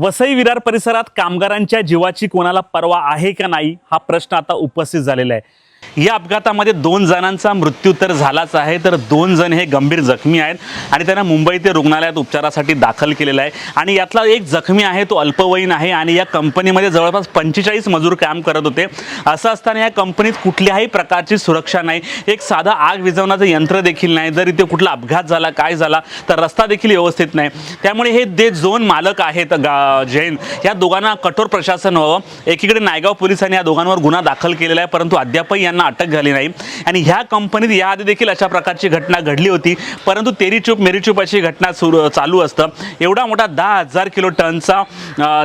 वसई विरार परिसरात कामगारांच्या जीवाची कोणाला पर्वा आहे का नाही हा प्रश्न आता उपस्थित झालेला आहे. या अपघातामध्ये दोन जणांचा मृत्यू तर झालाच आहे तर दोन जण हे गंभीर जखमी आहेत आणि त्यांना मुंबई ते रुग्णालयात उपचारासाठी दाखल केलेलं आहे. आणि यातला एक जखमी आहे तो अल्पवयीन आहे आणि या कंपनीमध्ये जवळपास पंचेचाळीस मजूर काम करत होते. असं असताना या कंपनीत कुठल्याही प्रकारची सुरक्षा नाही. एक साधा आग विझवण्याचं यंत्र देखील नाही. जर इथे कुठला अपघात झाला काय झाला तर रस्ता देखील व्यवस्थित नाही. त्यामुळे हे जे दोन मालक आहेत गा जैन या दोघांना कठोर प्रशासन व्हावं. एकीकडे नायगाव पोलिसांनी या दोघांवर गुन्हा दाखल केलेला आहे परंतु अद्यापही यांना अटक झाली नाही. आणि ह्या कंपनीत याआधी देखील अशा प्रकारची घटना घडली होती. परंतु तेरीचूप मेरीचूप अशी घटना सुरू चालू असतं. एवढा मोठा दहा हजार किलो टनचा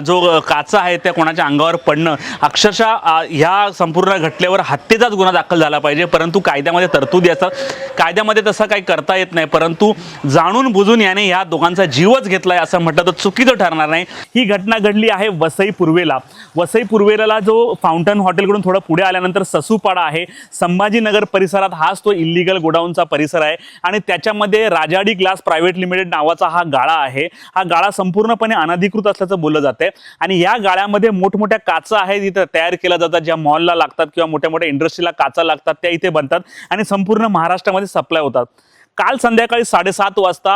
जो काचा आहे त्या कोणाच्या अंगावर पडणं अक्षरशः ह्या संपूर्ण घटनेवर हत्येचाच गुन्हा दाखल झाला पाहिजे. परंतु कायद्यामध्ये तरतुदी असतात कायद्यामध्ये तसं काही करता येत नाही. परंतु जाणून बुजून याने ह्या दोघांचा जीवच घेतलाय असं म्हटलं तर चुकीचं ठरणार नाही. ही घटना घडली आहे वसई पूर्वेला. वसई पूर्वेला जो फाउंटन हॉटेलकडून थोडं पुढे आल्यानंतर ससूपाडा आहे. संभाजीनगर परिसरात हाच तो इल्लिगल गोडाऊनचा परिसर आहे. आणि त्याच्यामध्ये राजाडी ग्लास प्रायव्हेट लिमिटेड नावाचा हा गाळा आहे. हा गाळा संपूर्णपणे अनधिकृत असल्याचं बोललं जाते आणि या गाळ्यामध्ये मोठमोठ्या काचा आहेत इथं तयार केल्या जातात. ज्या मॉलला लागतात किंवा मोठ्या मोठ्या इंडस्ट्रीला काचा लागतात त्या इथे बनतात. आणि संपूर्ण महाराष्ट्रामध्ये सप्लाय होतात. काल संध्याकाळी साडेसात वाजता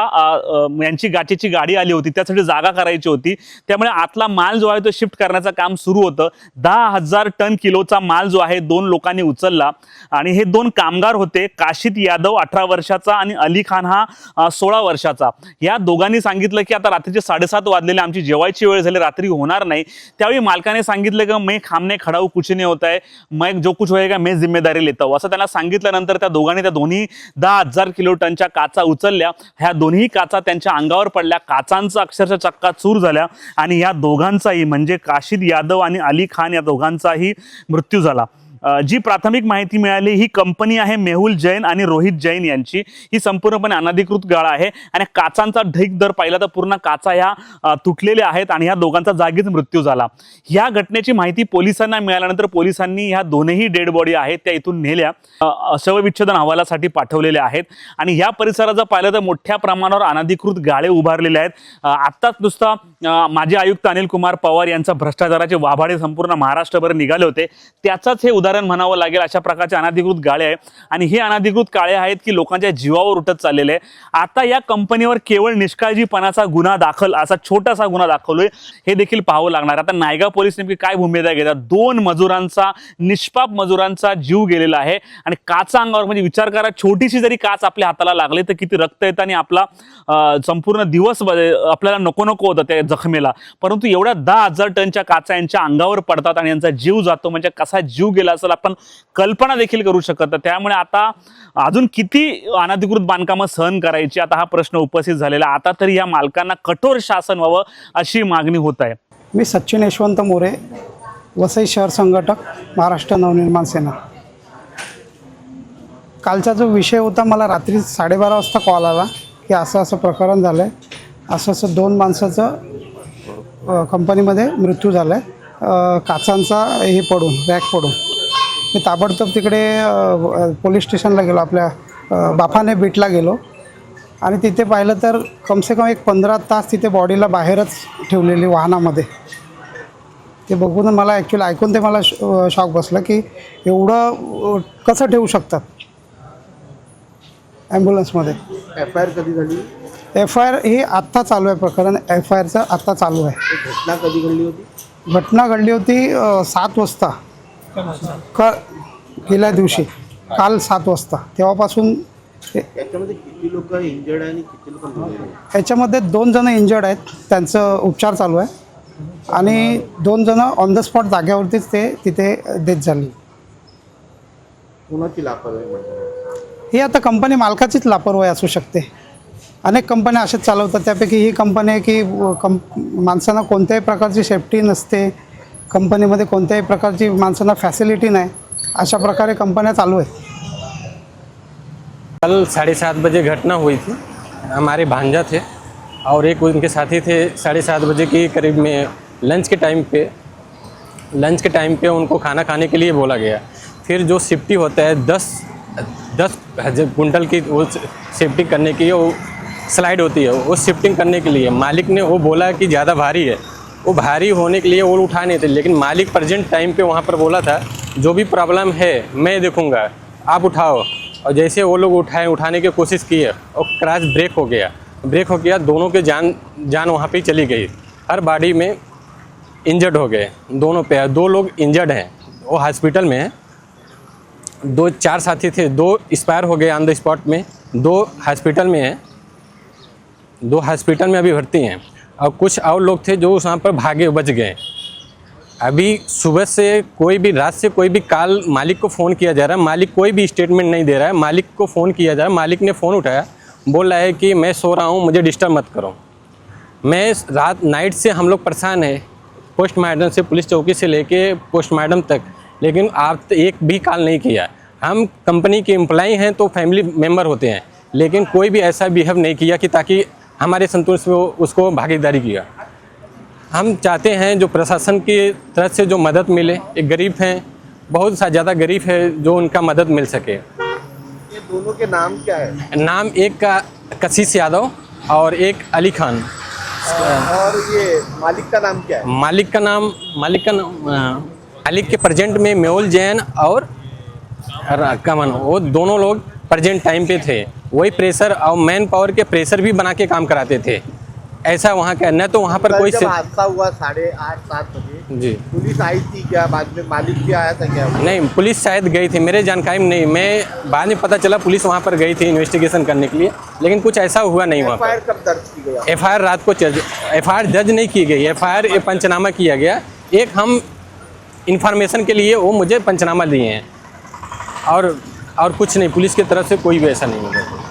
यांची गाठीची गाडी आली होती त्यासाठी जागा करायची होती. त्यामुळे आतला माल जो आहे तो शिफ्ट करण्याचं काम सुरू होतं. दहा हजार टन किलोचा माल जो आहे दोन लोकांनी उचलला. आणि हे दोन कामगार होते काशिद यादव अठरा वर्षाचा आणि अली खान हा सोळा वर्षाचा. या दोघांनी सांगितलं की आता रात्रीचे साडेसात वाजलेले आमची जेवायची वेळ झाली रात्री होणार नाही. त्यावेळी मालकाने सांगितलं की मैं खामने खडाऊ कुछ नाही होत आहे मैं जो कुछ होएगा मैं जिम्मेदारी लेता असं त्यांना सांगितल्यानंतर त्या दोघांनी त्या दोन्ही दहा हजार किलो टन त्यांच्या काचा उचलल्या. ह्या दोन्ही काचा त्यांच्या अंगावर पडल्या. काचांचा अक्षरशः चक्का चूर झाल्या. आणि या दोघांचाही म्हणजे काशिद यादव आणि अली खान या दोघांचाही मृत्यू झाला. जी प्राथमिक माहिती मिळाली ही कंपनी आहे मेहुल जैन आणि रोहित जैन यांची. ही संपूर्णपणे अनधिकृत गाळा आहे आणि काचांचा ढीक दर पाहिला तर पूर्ण काचा ह्या तुटलेल्या आहेत आणि ह्या दोघांचा जागीच मृत्यू झाला. ह्या घटनेची माहिती पोलिसांना मिळाल्यानंतर पोलिसांनी ह्या दोनही डेड बॉडी आहेत त्या इथून नेल्या शवविच्छेदन अहवालासाठी पाठवलेल्या आहेत. आणि ह्या परिसरात जर पाहिलं तर मोठ्या प्रमाणावर अनधिकृत गाळे उभारलेले आहेत. आत्ताच नुसता माजी आयुक्त अनिल कुमार पवार यांचा भ्रष्टाचाराचे वाभाडे संपूर्ण महाराष्ट्रभर निघाले होते. त्याचाच हे उदाहरण म्हणावं लागेल अशा प्रकारचे अनधिकृत गाळे आहे आणि हे अनधिकृत काळे आहेत की लोकांच्या जीवावर उठत चाललेले आहे आता या कंपनीवर केवळ निष्काळजीपणाचा गुन्हा दाखल असा छोटासा गुन्हा दाखवलोय हे देखील पाहावं लागणार. आता नायगाव पोलीस नेमकी काय भूमिका घेतात? दोन मजुरांचा निष्पाप मजुरांचा जीव गेलेला आहे. आणि काचा अंगावर म्हणजे विचार करा छोटीशी जरी काच आपल्या हाताला लागली तर किती रक्त येतं आणि आपला संपूर्ण दिवस आपल्याला नको नको होतं त्या जखमेला. परंतु एवढ्या दहा हजार टनच्या काचा यांच्या अंगावर पडतात आणि यांचा जीव जातो म्हणजे कसा जीव गेला असेल आपण कल्पना देखील करू शकत. त्यामुळे आता अजून किती अनधिकृत बांधकामं सहन करायची? आता हा प्रश्न उपस्थित झालेला. आता तरी या मालकांना कठोर शासन व्हावं अशी मागणी होत आहे. मी सचिन यशवंत मोरे वसई शहर संघटक महाराष्ट्र नवनिर्माण सेना. कालचा जो विषय होता मला रात्री साडेबारा वाजता कॉल आला की असं असं प्रकरण झालं आहे असं असं दोन माणसाचं कंपनीमध्ये मृत्यू झाला आहे काचांचा हे पडून रॅक पडून. मी ताबडतोब तिकडे पोलीस स्टेशनला गेलो आपल्या बाफाने बीटला गेलो. आणि तिथे पाहिलं तर कमसे कम एक पंधरा तास तिथे बॉडीला बाहेरच ठेवलेली वाहनामध्ये. ते बघून मला ॲक्च्युली ऐकून ते मला शॉक बसलं की एवढं कसं ठेवू शकतात? ॲम्ब्युलन्समध्ये एफ आय आर कधी झाली? एफ आय आर हे आत्ता चालू आहे प्रकरण. एफ आय आरचं आत्ता चालू आहे. घटना कधी घडली होती? घटना घडली होती सात वाजता. क गेल्या दिवशी काल सात वाजता. तेव्हापासून त्याच्यामध्ये किती लोक इंजर्ड आहे आणि किती लोक मेले आहे? याच्यामध्ये दोन जण इंजर्ड आहेत. त्यांचं उपचार चालू आहे. आणि दोन जण ऑन द स्पॉट जाग्यावरतीच ते तिथे डेथ झाली. कोणाची लापरवाही ही आता कंपनी मालकाचीच लापरवाही असू शकते. अनेक कंपन्या अशाच चालवतात. त्यापैकी ही कंपनी आहे की कं माणसांना कोणत्याही प्रकारची सेफ्टी नसते. कंपनीमध्ये कोणत्याही प्रकारची माणसांना फॅसिलिटी नाही. अशा प्रकारे कंपन्या चालू आहेत. कल साढ़े सात बजे घटना हुई थी. हमारे भांजा थे और एक उनके साथी थे साढ़े सात बजे के करीब में लंच के टाइम पे लंच के टाइम पे उनको खाना खाने के लिए बोला गया। फिर जो सेफ्टी होता है दस दस हजार कुंटल की वो सेफ्टी करने की वो स्लाइड होती है। वो शिफ्टिंग करने के लिए मालिक ने वो बोला कि ज़्यादा भारी है। वो भारी होने के लिए वो उठा नहीं थे, लेकिन मालिक प्रजेंट टाइम पे वहाँ पर बोला था, जो भी प्रॉब्लम है, मैं देखूँगा। आप उठाओ। और जैसे वो लोग उठाए, उठाने की कोशिश किए और क्रैश ब्रेक हो गया। ब्रेक हो गया, दोनों के जान जान वहाँ पे ही चली गई। हर बॉडी में इंजर्ड हो गए, दोनों पे। दो लोग इंजर्ड हैं, वो हॉस्पिटल में हैं। दो, चार साथी थे, दो एक्सपायर हो गए ऑन द स्पॉट में, दो हॉस्पिटल में हैं। दो हॉस्पिटल में अभी भर्ती हैं। और कुछ और लोग थे जो उस वहाँ पर भागे, बच गए। अभी सुबह से कोई भी, रात से कोई भी काल मालिक को फ़ोन किया जा रहा है, मालिक कोई भी स्टेटमेंट नहीं दे रहा है, मालिक को फ़ोन किया जा रहा है, मालिक ने फ़ोन उठाया, बोल रहा है कि मैं सो रहा हूँ, मुझे डिस्टर्ब मत करो। मैं रात नाइट से हम लोग परेशान है पोस्टमार्टम से, पुलिस चौकी से लेके पोस्टमार्टम तक, लेकिन आप एक भी कॉल नहीं किया। हम कंपनी के एम्प्लॉई हैं तो फैमिली मेंबर होते हैं, लेकिन कोई भी ऐसा बिहेव नहीं किया कि ताकि हमारे संतोष में उसको भागीदारी किया। हम चाहते हैं जो प्रशासन की तरफ़ से जो मदद मिले एक गरीब हैं बहुत सा ज़्यादा गरीब है जो उनका मदद मिल सके। ये दोनों के नाम क्या है? नाम एक का कशिश यादव और एक अली खान। और ये मालिक का नाम क्या है? मालिक का नाम मालिक का नाम मालिक के प्रेजेंट में मेहुल जैन और कमन वो दोनों लोग प्रेजेंट टाइम पे थे। वही प्रेशर और मैन पावर के प्रेशर भी बना के काम कराते थे। ऐसा वहाँ का न तो वहाँ पर कोई से हादसा हुआ साढ़े आठ सात बजे जी। पुलिस आई थी क्या? बाद में मालिक भी आया था क्या? नहीं पुलिस शायद गई थी मेरे जानकारी में नहीं। मैं बाद में पता चला पुलिस वहाँ पर गई थी इन्वेस्टिगेशन करने के लिए लेकिन कुछ ऐसा हुआ नहीं वहाँ पर। कब दर्ज की गई? एफ़ रात को एफ़ आई दर्ज नहीं की गई। एफ़ आई पंचनामा किया गया। एक हम इंफॉर्मेशन के लिए वो मुझे पंचनामा दिए हैं। और और कुछ नहीं पुलिस की तरफ से कोई भी ऐसा नहीं मिला